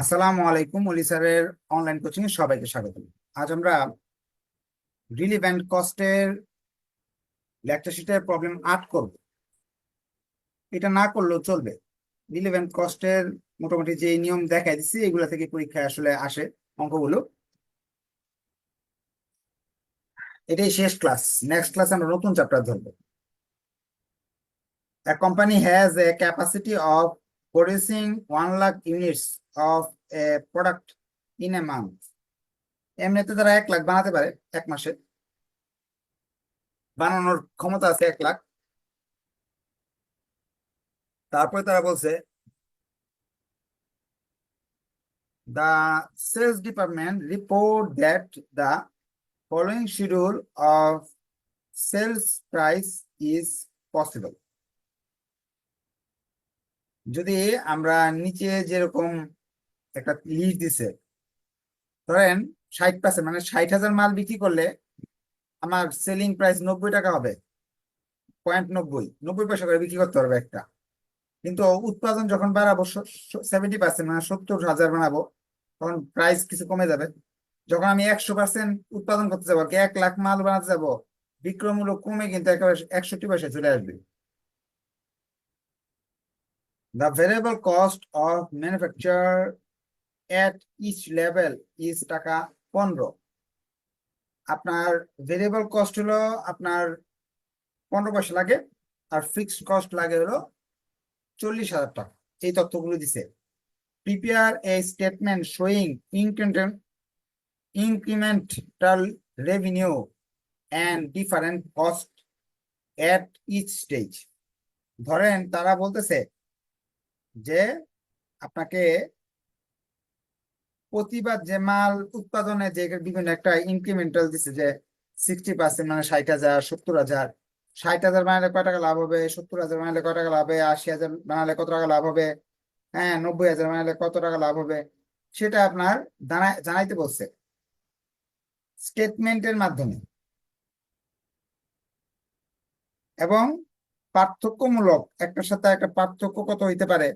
আসসালামু আলাইকুম অলি স্যারের অনলাইন কোচিং এ সবাইকে স্বাগত। আজ আমরা রিলিভেন্ট কস্টের লেকচার শিটের প্রবলেম আট করব। এটা না করলেও চলবে। রিলিভেন্ট কস্টের মোটামুটি যে নিয়ম দেখাই দিচ্ছি, এগুলা থেকে পরীক্ষায় আসলে আসে অঙ্কগুলো। এটাই শেষ ক্লাস নেক্সট ক্লাস আমরা নতুন চ্যাপ্টার ধরবো। A company has a capacity of producing 1 lakh units of a product in a month. এমনিতে তারা এক লাখ বানাতে পারে এক মাসে বানানোর ক্ষমতা আছে এক লাখ তারপরে তারা বলছে the sales department report that the following schedule of sales price is possible যদি আমরা নিচে যেরকম একটা লিস্ট দিছে, ধরেন ষাট পার্সেন্ট মানে ষাট হাজার মাল বিক্রি করলে আমার সেলিং প্রাইস নব্বই টাকা হবে পয়েন্ট নব্বই নব্বই পয়সা করে বিক্রি করতে পারবে একটা। কিন্তু উৎপাদন যখন বাড়াবো সেভেন্টি পার্সেন্ট মানে সত্তর হাজার বানাবো, তখন প্রাইস কিছু কমে যাবে। যখন আমি একশো পার্সেন্ট উৎপাদন করতে যাব এক লাখ মাল বানাতে যাব বিক্রয় মূল্য কমে কিন্তু একেবারে একষট্টি পয়সা চলে আসবে। The variable cost of manufacture at each level is টাকা পনেরো। আপনার ভেরিয়েবল কস্ট হলো আপনার পনেরো পয়সা লাগে, আর ফিক্সড কস্ট লাগে হলো চল্লিশ হাজার টাকা। এই তথ্যগুলো দিছে। Prepare a statement showing increment incremental revenue and different cost at each stage ধরেন তারা বলতেছে যে আপনাকে প্রতিবার যে মাল উৎপাদনে যে বিভিন্ন একটা ইনক্রিমেন্টাল দিচ্ছে যে সিক্সটি পার্সেন্ট মানে ষাট হাজার, সত্তর হাজার। ষাট হাজার বানালে কয় টাকা লাভ হবে? সত্তর হাজার বানালে কয় টাকা লাভ হবে? আশি হাজার বানালে কত টাকা লাভ হবে? হ্যাঁ নব্বই হাজার বানালে কত টাকা লাভ হবে? সেটা আপনার জানাইতে বলছে। স্টেটমেন্টের মাধ্যমে। এবং পার্থক্যমূলক একটার সাথে একটা পার্থক্য কত হইতে পারে?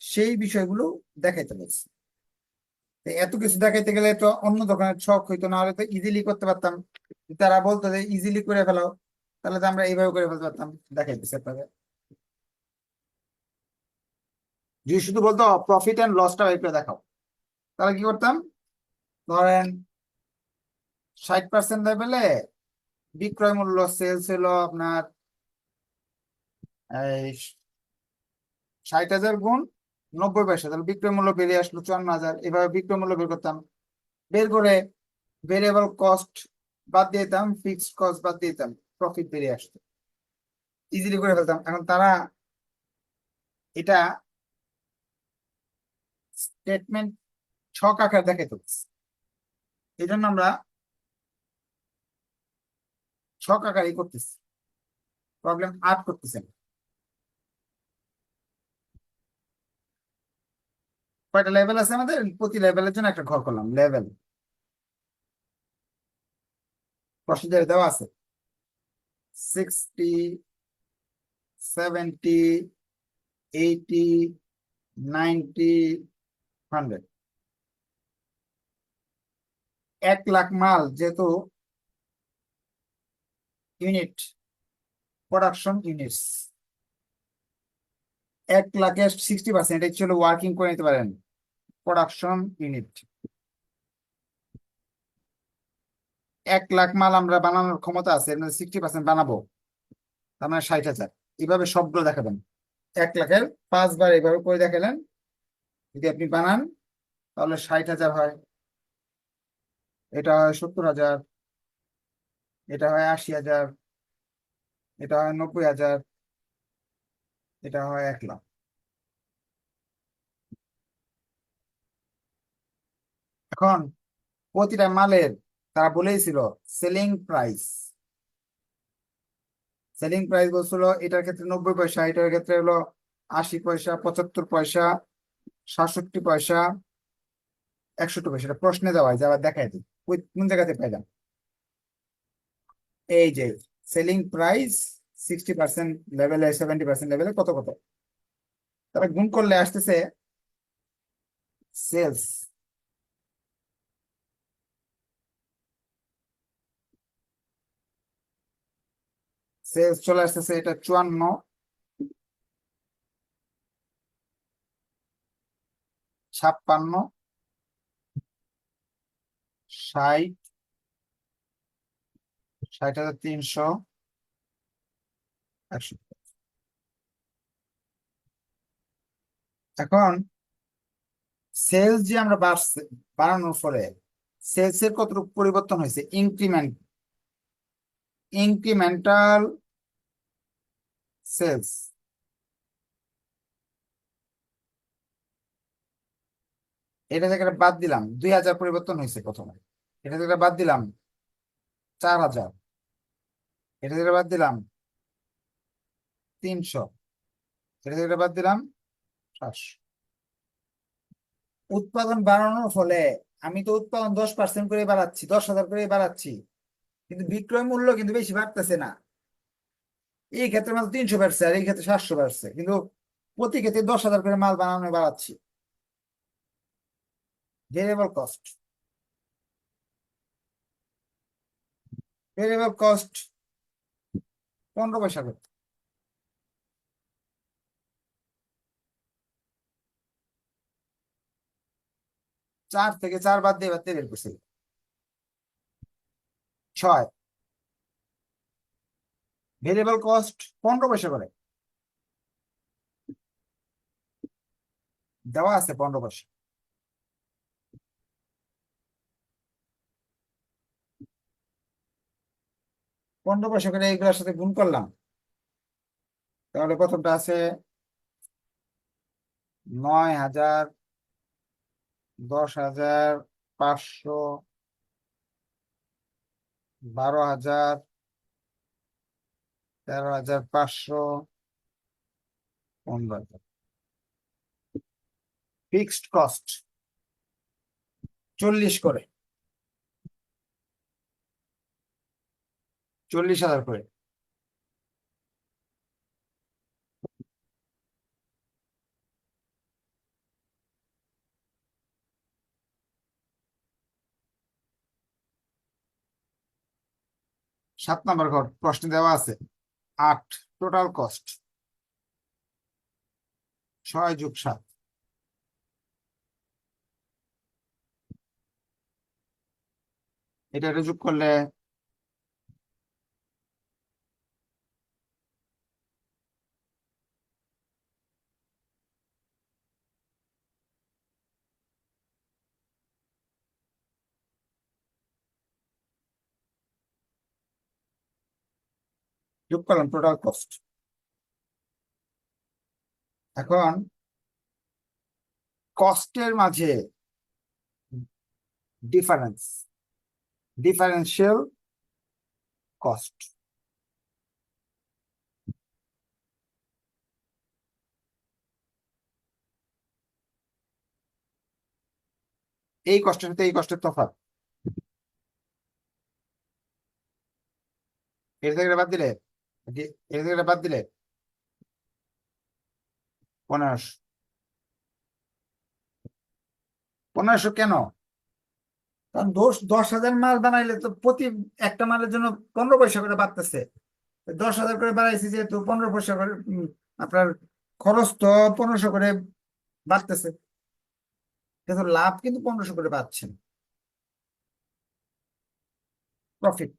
সেই বিষয়গুলো দেখাইতে তো এত কিছু দেখাইতে গেলে তো অন্য দোকানের ছক হইতো না হলে তো ইজিলি করতে পারতাম। তারা বলতো যে ইজিলি করে ফেলাও, তাহলে তো আমরা এইভাবে করে ফেলতে পারতাম। দেখাইতেছে আপনাদের। যদি শুধু বলতো প্রফিট অ্যান্ড লসটা করে দেখাও, তাহলে কি করতাম? ধরেন ষাট পার্সেন্ট লেভেলে বিক্রয় মূল্য সেলস হলো আপনার ষাট হাজার গুণ নব্বই পয়সা, তাহলে বিক্রয় মূল্য বেরিয়ে আসলো চুয়ান্ন হাজার, এভাবে বিক্রয় মূল্য বের করতাম। বের করে ভেরিয়েবল কস্ট বাদ দিয়ে দিতাম ফিক্সড কস্ট বাদ দিয়ে দিতাম প্রফিট বেরিয়ে আসতো। ইজিলি করে ফেলতাম। এখন তারা এটা স্টেটমেন্ট ছক আকার দেখাইতে এই জন্য আমরা ছক আকারই করতেছি। প্রবলেম আট করতেছি কয়টা লেভেল আছে আমাদের? প্রতি লেভেলের জন্য একটা ঘর করলাম লেভেল প্রসিজার দেওয়া আছে। Sixty seventy eighty ninety hundred এক লাখ মাল যেহেতু ইউনিট প্রোডাকশন ইউনিটস এক লাখের সিক্সটি পার্সেন্ট অ্যাকচুয়ালি ওয়ার্কিং করে নিতে পারেন। প্রোডাকশন ইউনিট এক লাখ মাল আমরা বানানোর ক্ষমতা আছে সিক্সটি পার্সেন্ট বানাবো। তার মানে ষাট হাজার। এইভাবে সবগুলো দেখাবেন। এক লাখের পাঁচবার এইভাবে করে দেখালেন। যদি আপনি বানান, তাহলে ষাট হাজার হয়। এটা হয় সত্তর হাজার। এটা হয় আশি হাজার। এটা হয় নব্বই হাজার। এটা হয় এক লাখ এখন প্রতিটা মালের, তারা বলেইছিল সেলিং প্রাইস সেলিং প্রাইস বলছিল এটার ক্ষেত্রে নব্বই পয়সা, এটার ক্ষেত্রে হলো আশি পয়সা, পঁচাত্তর পয়সা, সাতষট্টি পয়সা, একষট্টি পয়সা। এটা প্রশ্নে দেওয়া হয় যে আবার দেখাই দিই কোন জায়গাতে পাইলাম? এই যে সেলিং প্রাইস সিক্সটি পার্সেন্ট লেভেলে সেভেন্টি পার্সেন্ট লেভেলে কত কত? তারা গুণ করলে আসতেছে সেলস সেলস চলে আসতেছে, এটা চুয়ান্ন। ছাপ্পান্ন। ষাট। ষাট হাজার তিনশো। এখন সেলস যে আমরা বাড়ছে, বাড়ানোর ফলে সেলস এর কতটুকু পরিবর্তন হয়েছে? Increment incremental sales. এটা থেকে বাদ দিলাম, দুই হাজার পরিবর্তন হয়েছে প্রথমে। এটা থেকে বাদ দিলাম, চার হাজার। এটা থেকে বাদ দিলাম তিনশো। বাদ দিলাম সাতশো উৎপাদন বাড়ানোর ফলে আমি তো উৎপাদন দশ পার্সেন্ট করে বাড়াচ্ছি, দশ হাজার করে বাড়াচ্ছি, কিন্তু বিক্রয় মূল্য কিন্তু বেশি বাড়তেছে না। এই ক্ষেত্রে মাত্র তিনশো বাড়ছে আর এই ক্ষেত্রে সাতশো বাড়ছে, কিন্তু প্রতি ক্ষেত্রে দশ হাজার করে মাল বানানো বাড়াচ্ছি। ভেরিয়েবল কস্ট ভেরিয়েবল কস্ট পনেরো পয়সা করে। চার থেকে চার বাদ দিয়ে এবার তেলের ছয়। ভেরিয়েবল কস্ট পনেরো পয়সা করে। দেওয়া আছে পনেরো পয়সা। পনেরো পয়সা করে এইগুলোর সাথে গুণ করলাম। তাহলে প্রথমটা আছে নয় হাজার দশ হাজার পাঁচশো, বারো হাজার, তেরো হাজার পাঁচশো, পনেরো হাজার। ফিক্সড কস্ট চল্লিশ করে। চল্লিশ হাজার করে। সাত নম্বর ঘর, প্রশ্ন দেওয়া আছে, আট টোটাল কস্ট ছয় যুগ সাত। এটা যোগ করলে যোগ করলাম টোটাল কস্ট এখন কস্টের মাঝে ডিফারেন্স ডিফারেন্সিয়াল কস্ট এই কষ্টের সাথে এই কষ্টের তফাৎ। এর থেকে বাদ দিলে কারণ দশ দশ হাজার মাল বানাইলে তো প্রতি একটা মালের জন্য পনেরো পয়সা করে বাড়তেছে। দশ হাজার করে বাড়াইছি যেহেতু পনেরো পয়সা করে আপনার খরচ তো পনেরোশো করে বাড়তেছে। কিন্তু লাভ কিন্তু পনেরোশো করে পাচ্ছেন প্রফিট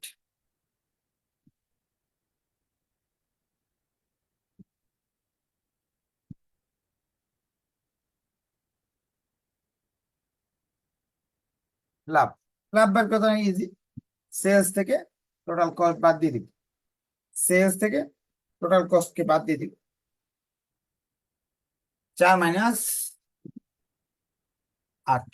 লাভ। লাভ বার করতে ইজি সেলস থেকে টোটাল কস্ট বাদ দিয়ে দিব। সেলস থেকে টোটাল কস্ট কে বাদ দিয়ে দিব। চার মাইনাস আট।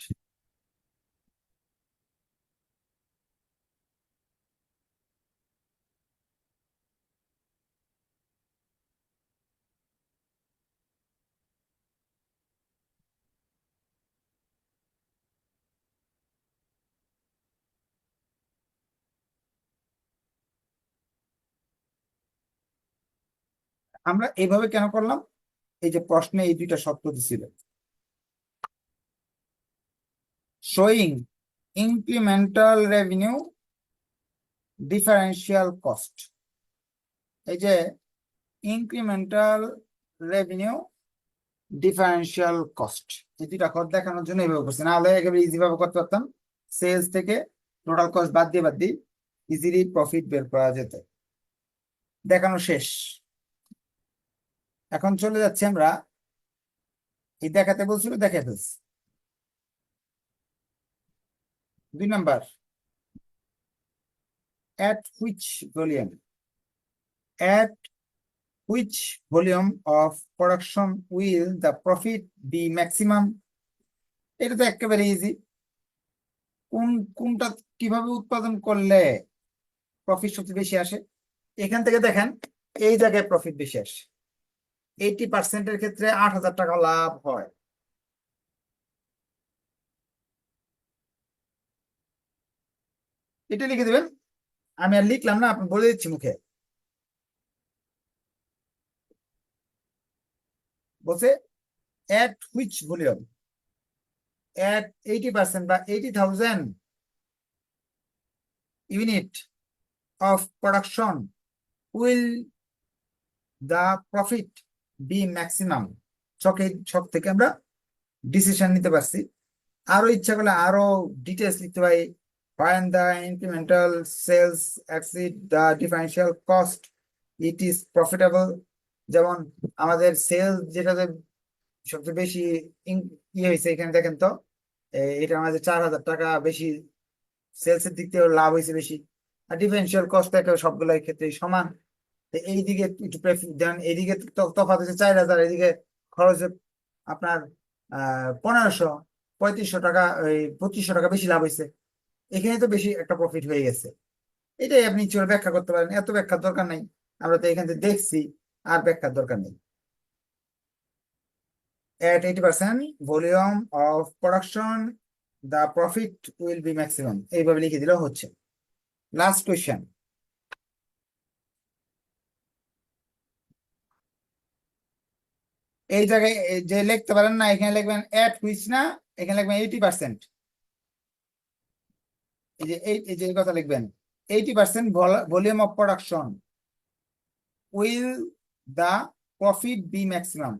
আমরা এইভাবে কেন করলাম? এই যে প্রশ্নে এই দুইটা শর্ত দিছিল। Showing incremental revenue differential cost এই যে ইনক্রিমেন্টাল রেভিনিউ ডিফারেন্সিয়াল কস্ট এই দুইটা কর দেখানোর জন্য এইভাবে করছি। না হলে একেবারে ইজি ভাবে করতে পারতাম। সেলস থেকে টোটাল কস্ট বাদ দিয়ে বাদ দিয়ে ইজিলি প্রফিট বের করা যেত। দেখানো শেষ। এখন চলে যাচ্ছি আমরা এই দেখাতে বলছিল দেখে ফেলছি। দুই number. At which volume? At which volume of production will the profit be maximum? এটা তো একেবারে ইজি কোন, কোনটা কীভাবে উৎপাদন করলে প্রফিট সবচেয়ে বেশি আসে? এখান থেকে দেখেন, এই জায়গায় প্রফিট বেশি আসে। এইটি পার্সেন্টের ক্ষেত্রে আট হাজার টাকা লাভ হয়। এটা লিখে দেবেন। আমি আর লিখলাম না আপনি বলে দিচ্ছি মুখে। বলছে at which volume? At 80% বা 80,000 unit of production will the profit be maximum ছকে, ছক থেকে আমরা ডিসিশন নিতে পারছি। আরও ইচ্ছা করলে আরও ডিটেলস লিখতে পারি। When the incremental sales exceed the differential cost, it is profitable যেমন আমাদের সেল যেটাতে সবচেয়ে বেশি ইয়ে হয়েছে এখানে দেখেন তো এটা আমাদের চার হাজার টাকা বেশি সেলস এর দিক থেকে লাভ হয়েছে বেশি। আর ডিফারেন্সিয়াল কস্ট একেবারে সবগুলোর ক্ষেত্রে সমান। এইদিকে একটু দেন এইদিকে তফাৎ হচ্ছে চার হাজার এদিকে খরচ আপনার পনেরোশো, পঁয়ত্রিশশো টাকা, ওই পঁচিশশো টাকা বেশি লাভ হয়েছে। এখানে তো বেশি একটা প্রফিট হয়ে গেছে। এটাই আপনি চলে ব্যাখ্যা করতে পারেন, এত ব্যাখ্যার দরকার নাই। আমরা তো এখান থেকে দেখছি, আর ব্যাখ্যার দরকার নেই। At 80% volume of production, the profit will be maximum এইভাবে লিখে দিলেও হচ্ছে। লাস্ট কোয়েশ্চেন এই জায়গায় যে লিখতে পারেন না, এখানে লিখবেন at হুইচ না, এখানে লিখবেন এইটি পার্সেন্ট এই যে এই যে কথা লিখবেন eighty percent volume of production will the profit be maximum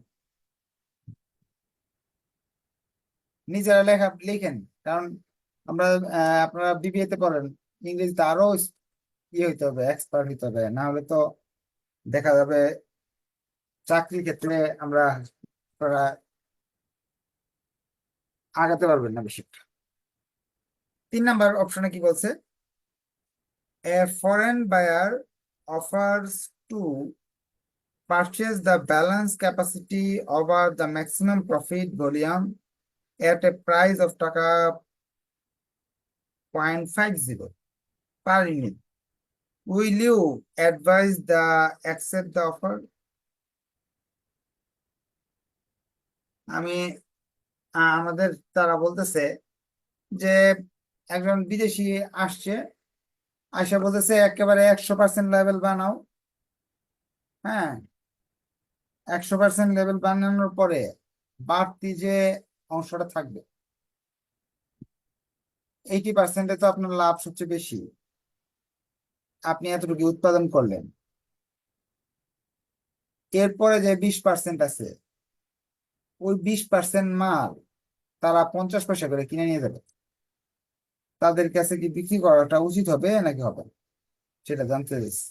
নিজেরা লেখা, লিখেন, কারণ আমরা আপনারা বিবিএ তে পড়েন, ইংরেজিতে আরও ইয়ে হইতে হবে এক্সপার্ট হইতে হবে, না হলে তো দেখা যাবে চাকরির ক্ষেত্রে আমরা আগাতে পারবেন না বেশি তিন নাম্বার অপশনে কি বলছে A foreign buyer offers to purchase the balance capacity over the maximum profit volume at a price of টাকা 0.50 per unit. Will you advise the accept the offer? আমি আমাদের তারা বলতেছে যে, একজন বিদেশি আসছে আয়সা বলতেছে একেবারে একশো পার্সেন্ট লেভেল বানাও। হ্যাঁ? একশো পার্সেন্ট লেভেল বানানোর পরে বাড়তি যে অংশটা থাকবে এইটি পার্সেন্টে তো আপনার লাভ সবচেয়ে বেশি। আপনি এতটুকু উৎপাদন করলেন। এরপরে যে বিশ পার্সেন্ট আছে ওই বিশ পার্সেন্ট মাল তারা পঞ্চাশ পয়সা করে কিনে নিয়ে যাবে। তাদের কাছে কি বিক্রি করাটা উচিত হবে নাকি হবে সেটা জানতে চাইছি।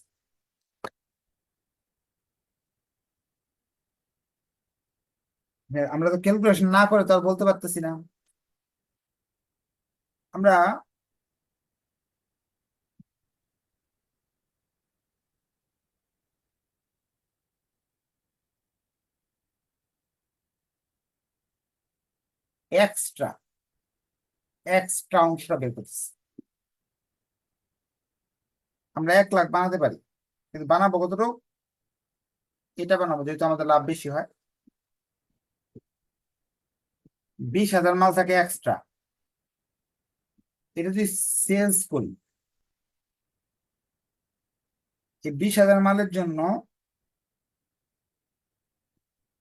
হ্যাঁ, আমরা তো ক্যালকুলেশন না করে তো আর বলতে পারতেছি না। আমরা এক্সট্রা এক্সট্রা অংশটা বের করতেছি। আমরা এক লাখ বানাতে পারি, কিন্তু বানাবো কতটুকু? এটা বানাবো, যেহেতু আমাদের লাভ বেশি হয়। বিশ হাজার মাল থাকে এক্সট্রা এটা যদি সেলস করি, এই বিশ হাজার মালের জন্য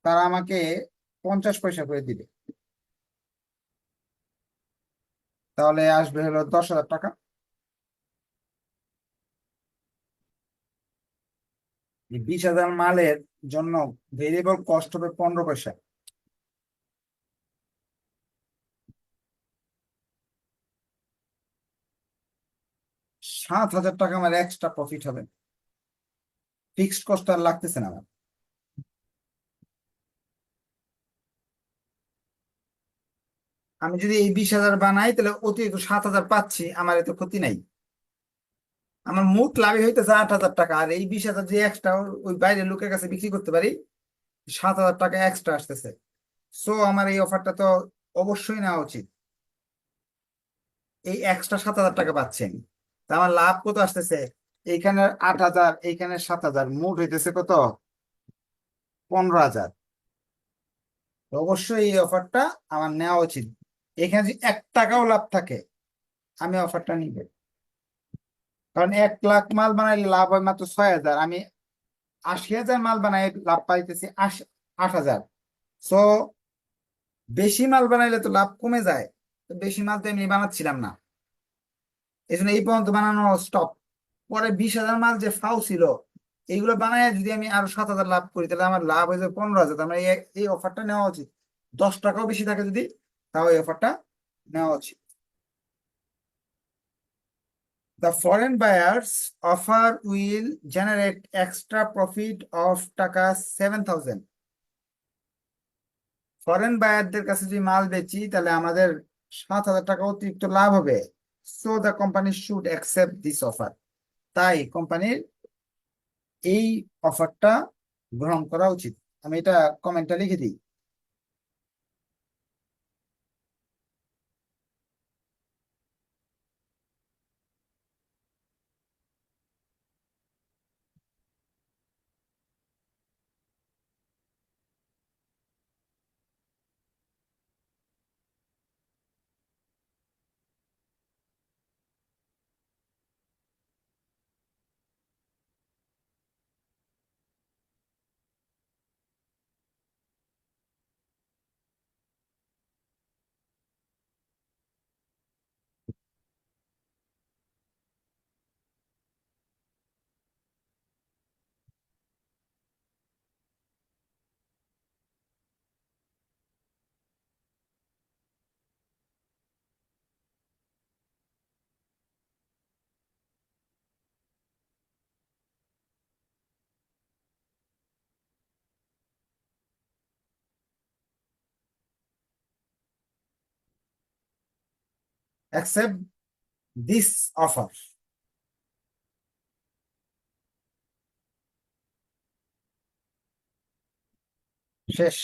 তারা আমাকে পঞ্চাশ পয়সা করে দিবে। তাহলে আসবে হলো দশ হাজার টাকা। বিশ হাজার মালের জন্য ভেরিয়েবল কস্ট হবে পনেরো পয়সা। সাত হাজার টাকা আমার এক্সট্রা প্রফিট হবে। ফিক্সড কস্ট আর লাগতেছে না আমার। আমি যদি এই বিশ হাজার বানাই, তাহলে অতিরিক্ত সাত হাজার পাচ্ছি, আমার এত ক্ষতি নাই। আমার মোট লাভই হইতেছে আট হাজার টাকা, আর এই বিশ হাজার যে এক্সট্রা ওই বাইরের লোকের কাছে বিক্রি করতে পারি, সাত হাজার টাকা এক্সট্রা আসতেছে। সো আমার এই অফারটা তো অবশ্যই নেওয়া উচিত। এই এক্সট্রা সাত হাজার টাকা পাচ্ছি আমি। তা আমার লাভ কত আসতেছে? এইখানে আট হাজার, এইখানে সাত হাজার, মোট হইতেছে কত? পনেরো হাজার। অবশ্যই এই অফারটা আমার নেওয়া উচিত। এখানে যদি এক টাকাও লাভ থাকে, আমি অফারটা নিব। কারণ এক লাখ মাল বানাইলে লাভ হয় মাত্র ছয় হাজার। আমি আশি হাজার মাল বানাই, লাভ পাইতেছি আট হাজার। সো বেশি মাল বানাইলে তো লাভ কমে যায়। তো বেশি মাল তো আমি বানাচ্ছিলাম না। এই জন্য এই পর্যন্ত বানানো স্টপ পরে বিশ হাজার মাল যে ফাও ছিল, এইগুলো বানায় যদি আমি আরও সাত হাজার লাভ করি, তাহলে আমার লাভ হয়ে যাবে পনেরো হাজার। তার মানে এই অফারটা নেওয়া উচিত। দশ টাকাও বেশি থাকে যদি তাও এই অফারটা নেওয়া উচিত। The foreign buyers offer will generate extra profit of টাকা সেভেন থাউজেন্ড ফরেন বায়ারদের কাছে যদি মাল বেচি, তাহলে আমাদের সাত হাজার টাকা অতিরিক্ত লাভ হবে। So the company should accept this offer তাই কোম্পানির এই অফারটা গ্রহণ করা উচিত। আমি এটা কমেন্টটা লিখে দিই। Accept this offer. শেষ।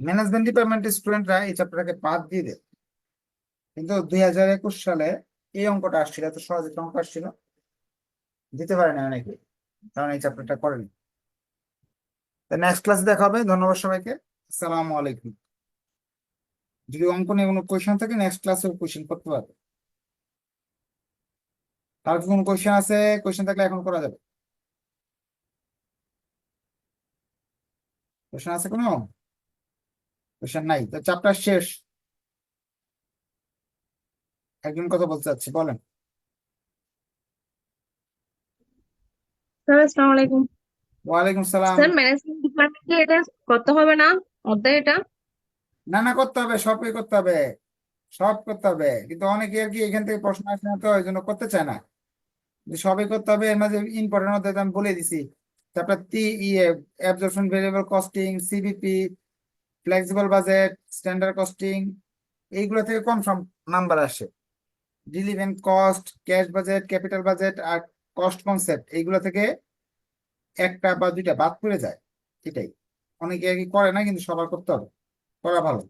ম্যানেজমেন্ট ডিপার্টমেন্টের স্টুডেন্টরা এই চ্যাপ্টারটাকে বাদ দিয়ে দেয়। কিন্তু দুই হাজার একুশ সালে এই অঙ্কটা আসছিল, এত সহজ একটা অঙ্ক আসছিল। দিতে পারে না অনেকে, কারণ এই চ্যাপ্টারটা করেনি। নেক্সট ক্লাসে দেখা হবে। ধন্যবাদ সবাইকে। আসসালামু আলাইকুম। যদি অঙ্ক নিয়ে কোনো কোয়েশন থাকে নেক্সট ক্লাসে কোয়েশন করতে পারবে। কার কি কোনো কোয়েশন আছে? কোয়েশন থাকলে এখন করা যাবে। কোয়েশন আছে কোনো? কোয়েশন নাই। তো চ্যাপ্টার শেষ। একজন কথা বলতে চাচ্ছি বলেন। স্যার আসসালামু আলাইকুম। ওয়ালাইকুম সালাম। স্যার ম্যানেজমেন্ট ডিপার্টমেন্টে এটা করতে হবে না। অধ্যায় এটা। না না করতে হবে, সবই করতে হবে, সব করতে হবে। কিন্তু অনেকে আর কি এখান থেকে প্রশ্ন আসে না তো ওই জন্য করতে চায় না। সবই করতে হবে, এর মাঝে ইম্পর্টেন্ট অধ্যায় আমি বলে দিছি। তারপর তি ইয়ে absorption variable costing CVP flexible budget standard costing এইগুলো থেকে কনফার্ম নাম্বার আসে। ডিলিভেন্ট cost cash budget capital budget আর কস্ট কনসেপ্ট এইগুলো থেকে একটা বা দুইটা বাদ পড়ে যায়। এটাই। অনেকে আর কি করে না, কিন্তু সবার করতে হবে। করা ভালো